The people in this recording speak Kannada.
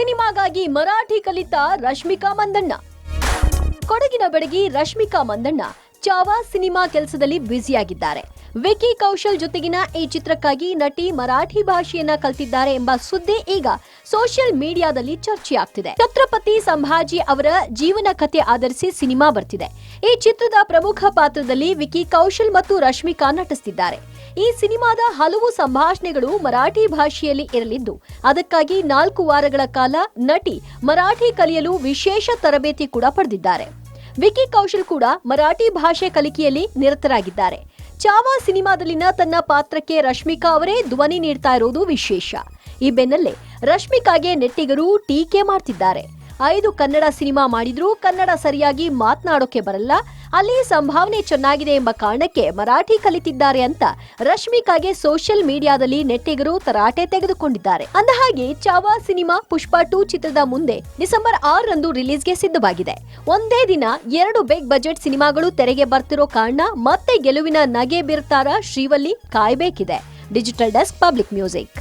ಸಿನಿಮಾಗಾಗಿ ಮರಾಠಿ ಕಲಿತ ರಶ್ಮಿಕಾ ಮಂದಣ್ಣ. ಕೊಡಗಿನ ಬೆಡಗಿ ರಶ್ಮಿಕಾ ಮಂದಣ್ಣ ಚಾವಾ ಸಿನಿಮಾ ಕೆಲಸದಲ್ಲಿ ಬ್ಯುಸಿಯಾಗಿದ್ದಾರೆ. ವಿಕಿ ಕೌಶಲ್ ಜೊತೆಗಿನ ಈ ಚಿತ್ರಕ್ಕಾಗಿ ನಟಿ ಮರಾಠಿ ಭಾಷೆಯನ್ನ ಕಲ್ತಿದ್ದಾರೆ ಎಂಬ ಸುದ್ದಿ ಈಗ ಸೋಷಿಯಲ್ ಮೀಡಿಯಾದಲ್ಲಿ ಚರ್ಚೆಯಾಗ್ತಿದೆ. ಛತ್ರಪತಿ ಸಂಭಾಜಿ ಅವರ ಜೀವನ ಕಥೆ ಆಧರಿಸಿ ಸಿನಿಮಾ ಬರ್ತಿದೆ. ಈ ಚಿತ್ರದ ಪ್ರಮುಖ ಪಾತ್ರದಲ್ಲಿ ವಿಕಿ ಕೌಶಲ್ ಮತ್ತು ರಶ್ಮಿಕಾ ನಟಿಸುತ್ತಿದ್ದಾರೆ ಈ ಸಿನಿಮಾದ ಹಲವು ಸಂಭಾಷಣೆಗಳು ಮರಾಠಿ ಭಾಷೆಯಲ್ಲಿ ಇರಲಿದ್ದು, ಅದಕ್ಕಾಗಿ ನಾಲ್ಕು ವಾರಗಳ ಕಾಲ ನಟಿ ಮರಾಠಿ ಕಲಿಯಲು ವಿಶೇಷ ತರಬೇತಿ ಕೂಡ ಪಡೆದಿದ್ದಾರೆ. ವಿಕಿ ಕೌಶಲ್ ಕೂಡ ಮರಾಠಿ ಭಾಷೆ ಕಲಿಕೆಯಲ್ಲಿ ನಿರತರಾಗಿದ್ದಾರೆ. ಚಾವಾ ಸಿನಿಮಾದಲ್ಲಿನ ತನ್ನ ಪಾತ್ರಕ್ಕೆ ರಶ್ಮಿಕಾ ಅವರೇ ಧ್ವನಿ ನೀಡ್ತಾ ಇರೋದು ವಿಶೇಷ. ಈ ಬೆನ್ನಲ್ಲೇ ರಶ್ಮಿಕಾಗೆ ನೆಟ್ಟಿಗರು ಟೀಕೆ ಮಾಡ್ತಿದ್ದಾರೆ. ಐದು ಕನ್ನಡ ಸಿನಿಮಾ ಮಾಡಿದ್ರೂ ಕನ್ನಡ ಸರಿಯಾಗಿ ಮಾತನಾಡೋಕೆ ಬರಲ್ಲ. ಅಲ್ಲಿ ಸಂಭಾವನೆ ಚೆನ್ನಾಗಿದೆ ಎಂಬ ಕಾರಣಕ್ಕೆ ಮರಾಠಿ ಕಲಿತಿದ್ದಾರೆ ಅಂತ ರಶ್ಮಿಕಾಗೆ ಸೋಷಿಯಲ್ ಮೀಡಿಯಾದಲ್ಲಿ ನೆಟ್ಟಿಗರು ತರಾಟೆ ತೆಗೆದುಕೊಂಡಿದ್ದಾರೆ. ಅಂದಹಾಗೆ ಚಾವಾ ಸಿನಿಮಾ ಪುಷ್ಪ ಟೂ ಚಿತ್ರದ ಮುಂದೆ ಡಿಸೆಂಬರ್ ಆರರಂದು ರಿಲೀಸ್ಗೆ ಸಿದ್ಧವಾಗಿದೆ. ಒಂದೇ ದಿನ ಎರಡು ಬಿಗ್ ಬಜೆಟ್ ಸಿನಿಮಾಗಳು ತೆರೆಗೆ ಬರ್ತಿರೋ ಕಾರಣ ಮತ್ತೆ ಗೆಲುವಿನ ನಗೆ ಬಿರ್ತಾರ Srivalli ಕಾಯ್ಬೇಕಿದೆ. Digital desk Public Music.